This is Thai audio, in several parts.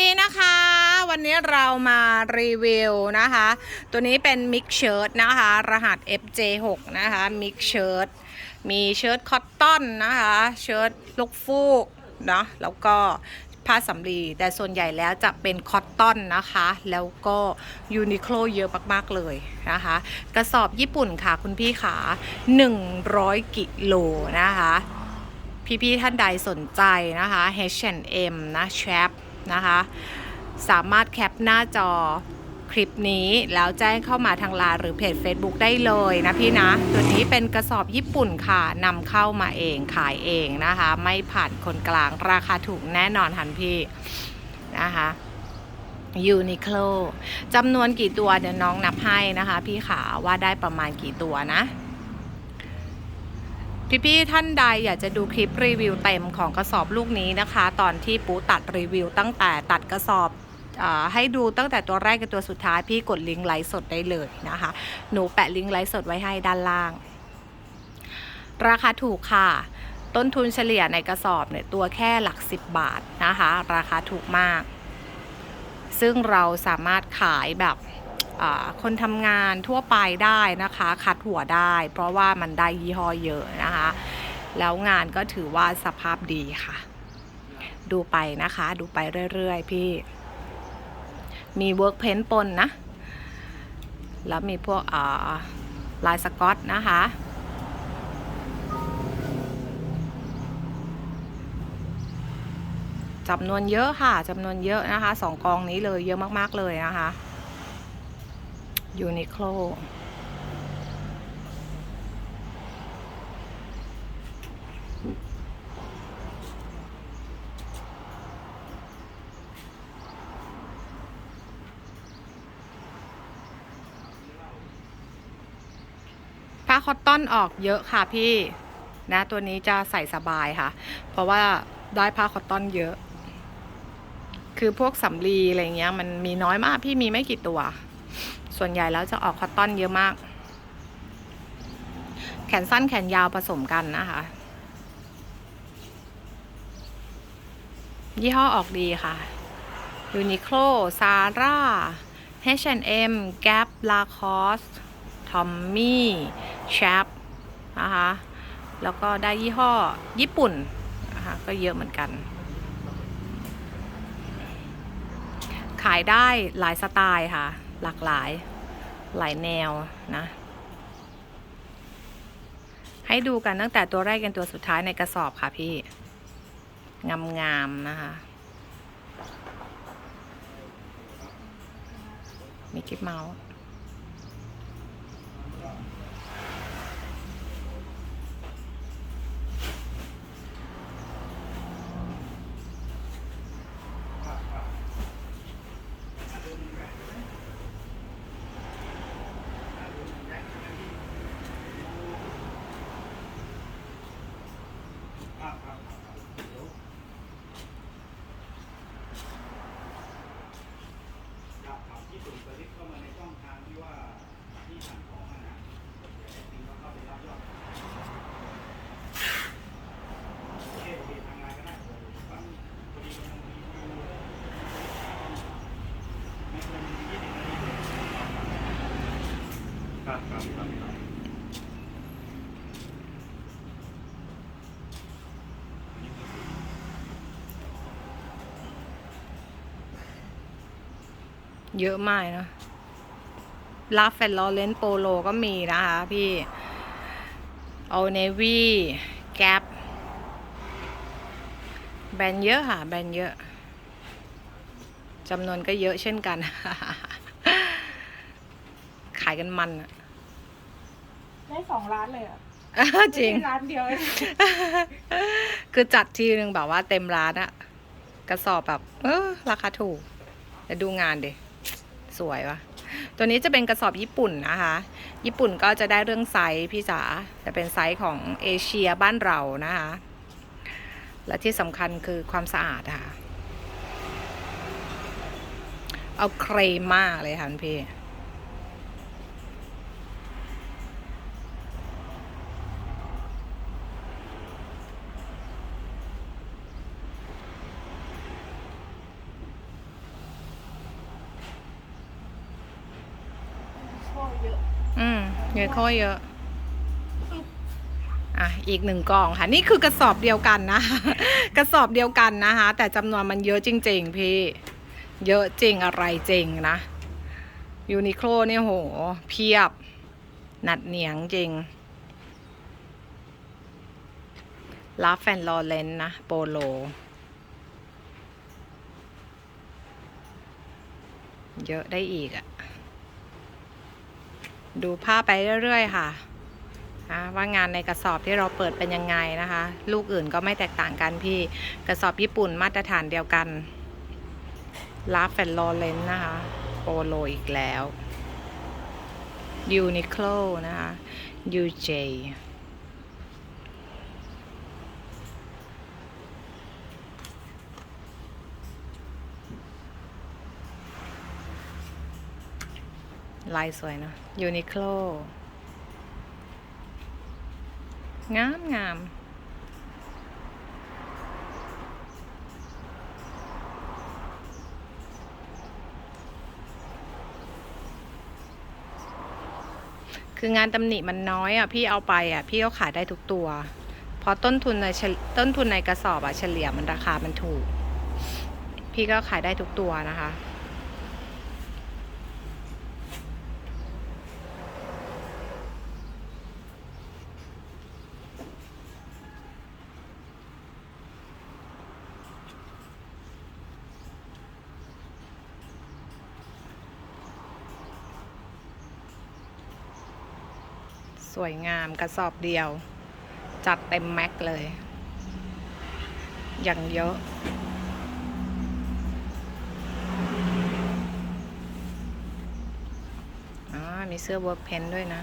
ดีนะคะ วันนี้เรามารีวิวนะคะ ตัวนี้เป็นมิกเชิ้ตนะคะ รหัส FJ6 นะคะมิกเชิ้ตมีเชิ้ตคอตตอนนะคะเชิ้ตลูกฟูกเนาะแล้วก็ผ้าสำลีแต่ส่วนใหญ่แล้วจะเป็นคอตตอนนะคะ แล้วก็ยูนิโคลเยอะมาก ๆ เลยนะคะ กระสอบญี่ปุ่นค่ะคุณพี่ขา 100 กิโลนะคะ พี่ ๆ ท่านใดสนใจนะคะ H&M นะแชป นะคะ สามารถแคปหน้าจอคลิปนี้แล้วแจ้งเข้ามาทางไลน์หรือเพจ Facebook ได้เลยนะพี่นะ ตัวนี้เป็นกระสอบญี่ปุ่นค่ะนำเข้ามาเองขายเองนะคะ ไม่ผ่านคนกลางราคาถูกแน่นอนทันพี่นะคะยูนิโคลจำนวนกี่ตัวเดี๋ยวน้องนับให้นะคะ พี่ขาว่าได้ประมาณกี่ตัวนะ พี่ๆท่านใดอยากจะดูคลิปรีวิวเต็มของกระสอบลูกนี้นะคะ ตอนที่ปูตัดรีวิวตั้งแต่ตัดกระสอบอให้ดูตั้งแต่ตัวแรกกับตัวสุดท้ายพี่กดลิงก์ไลฟ์สดได้เลยนะคะ หนูแปะลิงก์ไลฟ์สดไว้ให้ด้านล่าง ราคาถูกค่ะ ต้นทุนเฉลี่ยในกระสอบเนี่ยตัวแค่หลัก 10 บาทนะคะ ราคาถูกมาก ซึ่งเราสามารถขายแบบ คนทำงานทั่วไปได้นะคะ คัดหัวได้ เพราะว่ามันได้ยี่ห้อเยอะนะคะ แล้วงานก็ถือว่าสภาพดีค่ะ ดูไปนะคะ ดูไปเรื่อยๆ พี่ มีเวิร์กเพนปนนะ แล้วมีพวกลายสกอตนะคะจำนวนเยอะค่ะจำนวนเยอะนะคะสองกองนี้เลยเยอะมากๆเลยนะคะ ยูนิโคลผ้าคอตตอนออกเยอะค่ะพี่ นะ ตัวนี้จะใส่สบายค่ะ เพราะว่าได้ผ้าคอตตอนเยอะ คือพวกสำลีอะไรเงี้ย มันมีน้อยมากพี่มีไม่กี่ตัว ส่วนใหญ่แล้วจะออกคอตตอนเยอะมาก แขนสั้นแขนยาวผสมกันนะคะ ยี่ห้อออกดีค่ะ Uniqlo Zara H&M Gap Lacoste Tommy Chap นะคะ แล้วก็ได้ยี่ห้อญี่ปุ่นนะคะก็เยอะเหมือนกัน ขายได้หลายสไตล์ค่ะ หลากหลาย หลายแนวนะ ให้ดูกันตั้งแต่ตัวแรกจนตัวสุดท้ายในกระสอบค่ะพี่ งามๆนะคะ มีคลิปเมาส์ ญี่ปุ่นสลิปเข้ามาในช่องทางที่ว่าที่สั่งของอะนะจริงๆก็เข้าไปรับยอดโอเคโอเคทำงานก็ได้ฟังพอดีกำลังรีวิวไม่เกินยี่สิบนาทีครับครับครับครับ เยอะมากนะลาเฟนลอเลนโปโลก็มีนะคะพี่โอเนวี่แกปแบรนด์เยอะค่ะ แบรนด์เยอะจำนวนก็เยอะเช่นกัน ขายกันมันอะ ได้สองร้านเลยอะจริง ไม่ใช่ร้านเดียวเองคือจัดทีนึงแบบว่าเต็มร้านอะกระสอบแบบ เออราคาถูกแต่ดูงานดิสวยวะตัวนี้จะเป็นกระสอบญี่ปุ่นนะคะ ญี่ปุ่นก็จะได้เรื่องไซส์พี่จ๋าจะเป็นไซส์ของเอเชียบ้านเรานะคะ และที่สำคัญคือความสะอาดค่ะ เอาเครมมากเลยค่ะคุณพี่ เงินข้อเยอะอะอีกหนึ่งกล่องค่ะ นี่คือกระสอบเดียวกันนะ กระสอบเดียวกันนะคะ แต่จำนวนมันเยอะจริง ๆ พี่ เยอะจริงอะไรจริงนะยูนิโคลเนี่ยโห เพียบ หนัดเหนียงจริงลาแฟนลอเลนนะ โปโล เยอะได้อีกอะ ดูภาพไปเรื่อยๆค่ะว่างานในกระสอบที่เราเปิดเป็นยังไงนะคะ ลูกอื่นก็ไม่แตกต่างกันพี่กระสอบญี่ปุ่นมาตรฐานเดียวกันลาฟแฟนลอเลนนะคะโปโลอีกแล้วยูนิโคลนะคะยูเจ ลายสวยเนอะยูนิโคลงามงามคืองานตำหนิมันน้อยอะพี่เอาไปอะพี่ก็ขายได้ทุกตัว เพราะต้นทุนในต้นทุนในกระสอบอะเฉลี่ยมันราคามันถูก พี่ก็ขายได้ทุกตัวนะคะ สวยงามกระสอบเดียว จัดเต็มแม็กเลย อย่างเยอะอ๋อมีเสื้อเวิร์กเพนด้วยนะ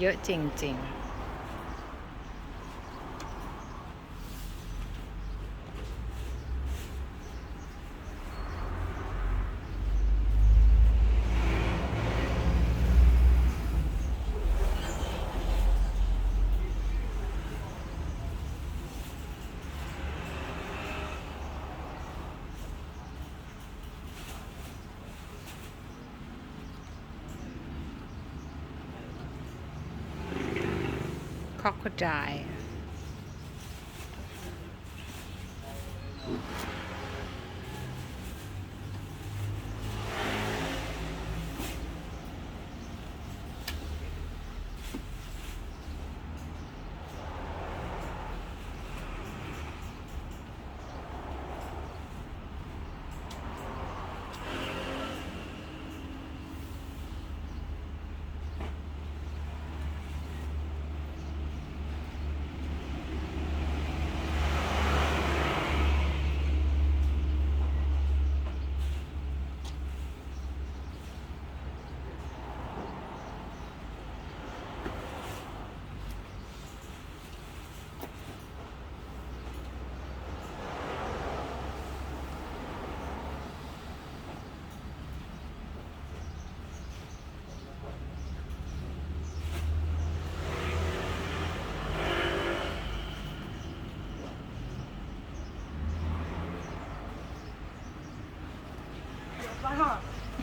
เยอะจริง ๆ crocodile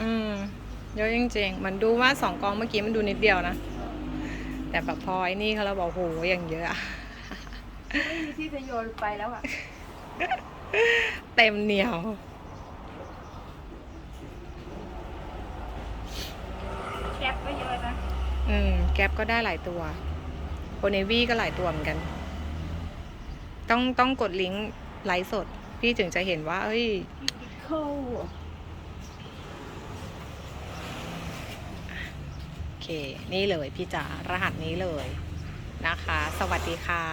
อืมเยอะจริงๆมันดูว่าสองกองเมื่อกี้มันดูนิดเดียวนะ แต่แบบพอไอ้นี่เขาเราบอกโหอย่างเยอะอะไม่มีที่จะโยนไปแล้วอะ เต็มเหนียว แก๊ปก็เยอะนะ อืม แก๊ปก็ได้หลายตัวโอเนวี่ก็หลายตัวเหมือนกัน ต้องต้องกดลิงก์ไลฟ์สด พี่ถึงจะเห็นว่า เอ้ยยูนิโคล โอเค นี่เลยพี่จ๋ารหัสนี้เลยนะคะ สวัสดีค่ะ